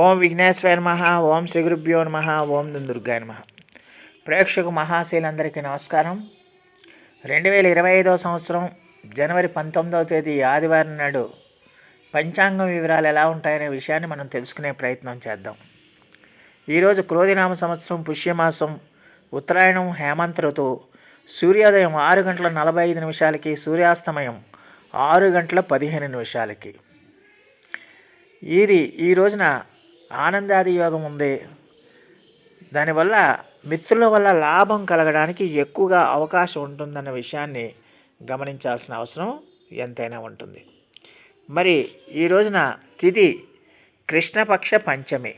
ఓం విఘ్నేశ్వర నమ ఓం శ్రీ గురుభ్యో నమ ఓం దుర్గా నమ. ప్రేక్షకు మహాశీలందరికీ నమస్కారం. రెండు వేల ఇరవై ఐదవ సంవత్సరం జనవరి పంతొమ్మిదవ తేదీ ఆదివారం నాడు పంచాంగం వివరాలు ఎలా ఉంటాయనే విషయాన్ని మనం తెలుసుకునే ప్రయత్నం చేద్దాం. ఈరోజు క్రోధినామ సంవత్సరం పుష్యమాసం ఉత్తరాయణం హేమంత ఋతువు సూర్యోదయం ఆరు గంటల నలభై ఐదు నిమిషాలకి సూర్యాస్తమయం ఆరు గంటల పదిహేను నిమిషాలకి. ఇది ఈ రోజున ఆనందాది యోగం ఉంది. దానివల్ల మిత్రుల వల్ల లాభం కలగడానికి ఎక్కువగా అవకాశం ఉంటుందన్న విషయాన్ని గమనించాల్సిన అవసరం ఎంతైనా ఉంటుంది. మరి ఈ రోజున తిథి కృష్ణపక్ష పంచమి.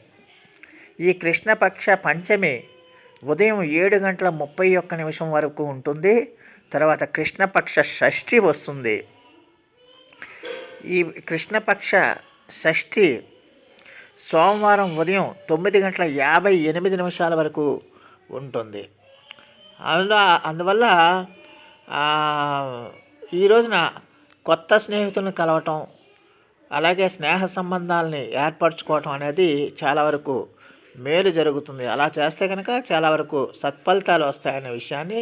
ఈ కృష్ణపక్ష పంచమి ఉదయం ఏడు గంటల ముప్పై ఒక్క నిమిషం వరకు ఉంటుంది. తర్వాత కృష్ణపక్ష షష్ఠి వస్తుంది. ఈ కృష్ణపక్ష షష్ఠి సోమవారం ఉదయం తొమ్మిది గంటల యాభై ఎనిమిది నిమిషాల వరకు ఉంటుంది. అందులో అందువల్ల ఈ రోజున కొత్త స్నేహితులను కలవటం అలాగే స్నేహ సంబంధాలని ఏర్పరచుకోవటం అనేది చాలా వరకు మేలు జరుగుతుంది. అలా చేస్తే కనుక చాలా వరకు సత్ఫలితాలు వస్తాయనే విషయాన్ని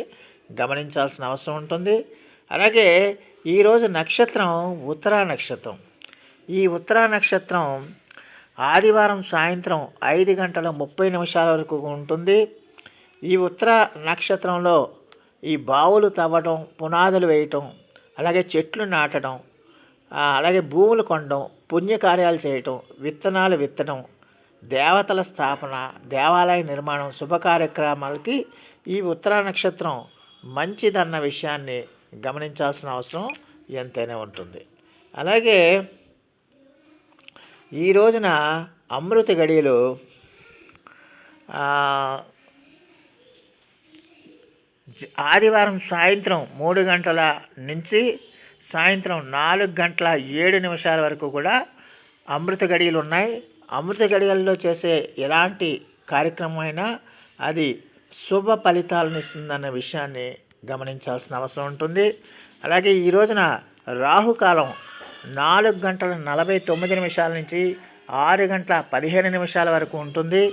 గమనించాల్సిన అవసరం ఉంటుంది. అలాగే ఈరోజు నక్షత్రం ఉత్తరా నక్షత్రం. ఈ ఉత్తరా నక్షత్రం ఆదివారం సాయంత్రం ఐదు గంటల ముప్పై నిమిషాల వరకు ఉంటుంది. ఈ ఉత్తర నక్షత్రంలో ఈ బావులు తవ్వటం పునాదులు వేయటం అలాగే చెట్లు నాటడం అలాగే భూములు కొనడం పుణ్యకార్యాలు చేయటం విత్తనాలు విత్తడం దేవతల స్థాపన దేవాలయ నిర్మాణం శుభ కార్యక్రమాలకి ఈ ఉత్తర నక్షత్రం మంచిదన్న విషయాన్ని గమనించాల్సిన అవసరం ఎంతైనా ఉంటుంది. అలాగే ఈ రోజున అమృత గడియలు ఆదివారం సాయంత్రం మూడు గంటల నుంచి సాయంత్రం నాలుగు గంటల ఏడు నిమిషాల వరకు కూడా అమృత గడియలు ఉన్నాయి. అమృత గడియల్లో చేసే ఎలాంటి కార్యక్రమం అయినా అది శుభ ఫలితాలను ఇస్తుందన్న విషయాన్ని గమనించాల్సిన అవసరం ఉంటుంది. అలాగే ఈ రోజున రాహుకాలం నాలుగు గంటల నలభై తొమ్మిది నిమిషాల నుంచి ఆరు గంటల పదిహేను నిమిషాల వరకు ఉంటుంది.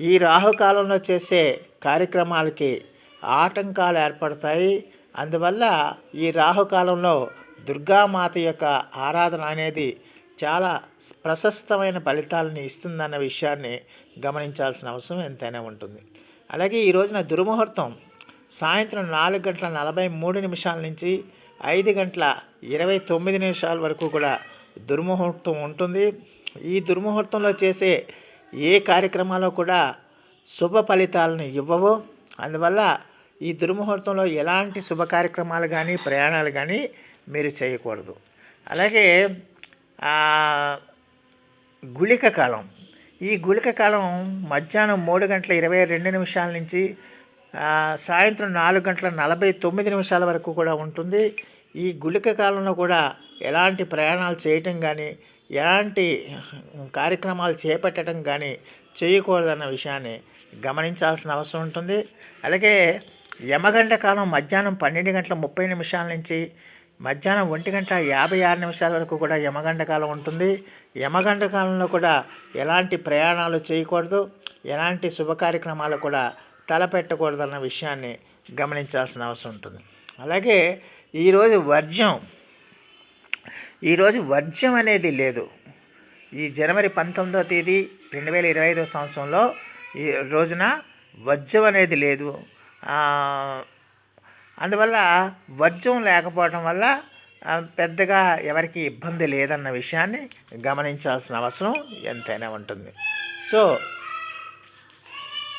ఈ రాహుకాలంలో చేసే కార్యక్రమాలకి ఆటంకాలు ఏర్పడతాయి. అందువల్ల ఈ రాహుకాలంలో దుర్గామాత యొక్క ఆరాధన అనేది చాలా ప్రశస్తమైన ఫలితాలని ఇస్తుందన్న విషయాన్ని గమనించాల్సిన అవసరం ఎంతైనా ఉంటుంది. అలాగే ఈ రోజున దుర్ముహూర్తం సాయంత్రం నాలుగు గంటల నలభై మూడు నిమిషాల నుంచి ఐదు గంటల ఇరవై తొమ్మిది నిమిషాల వరకు కూడా దుర్ముహూర్తం ఉంటుంది. ఈ దుర్ముహూర్తంలో చేసే ఏ కార్యక్రమాలు కూడా శుభ ఫలితాలను ఇవ్వవు. అందువల్ల ఈ దుర్ముహూర్తంలో ఎలాంటి శుభ కార్యక్రమాలు కానీ ప్రయాణాలు కానీ మీరు చేయకూడదు. అలాగే గుళిక కాలం. ఈ గుళిక కాలం మధ్యాహ్నం మూడు గంటల ఇరవై రెండు నిమిషాల నుంచి సాయంత్రం నాలుగు గంటల నలభై తొమ్మిది నిమిషాల వరకు కూడా ఉంటుంది. ఈ గుళిక కాలంలో కూడా ఎలాంటి ప్రయాణాలు చేయటం కానీ ఎలాంటి కార్యక్రమాలు చేపట్టడం కానీ చేయకూడదన్న విషయాన్ని గమనించాల్సిన అవసరం ఉంటుంది. అలాగే యమగంట కాలం మధ్యాహ్నం పన్నెండు గంటల ముప్పై నిమిషాల నుంచి మధ్యాహ్నం ఒంటి గంట యాభై ఆరు నిమిషాల వరకు కూడా యమగంట కాలం ఉంటుంది. యమగంట కాలంలో కూడా ఎలాంటి ప్రయాణాలు చేయకూడదు. ఎలాంటి శుభ కార్యక్రమాలు కూడా తలపెట్టకూడదన్న విషయాన్ని గమనించాల్సిన అవసరం ఉంటుంది. అలాగే ఈరోజు వర్జ్యం ఈరోజు వర్జ్యం అనేది లేదు. ఈ జనవరి పంతొమ్మిదవ తేదీ రెండు వేల ఇరవై ఐదవ సంవత్సరంలో ఈ రోజున వర్జ్యం అనేది లేదు. అందువల్ల వర్జ్యం లేకపోవడం వల్ల పెద్దగా ఎవరికి ఇబ్బంది లేదన్న విషయాన్ని గమనించాల్సిన అవసరం ఎంతైనా ఉంటుంది. సో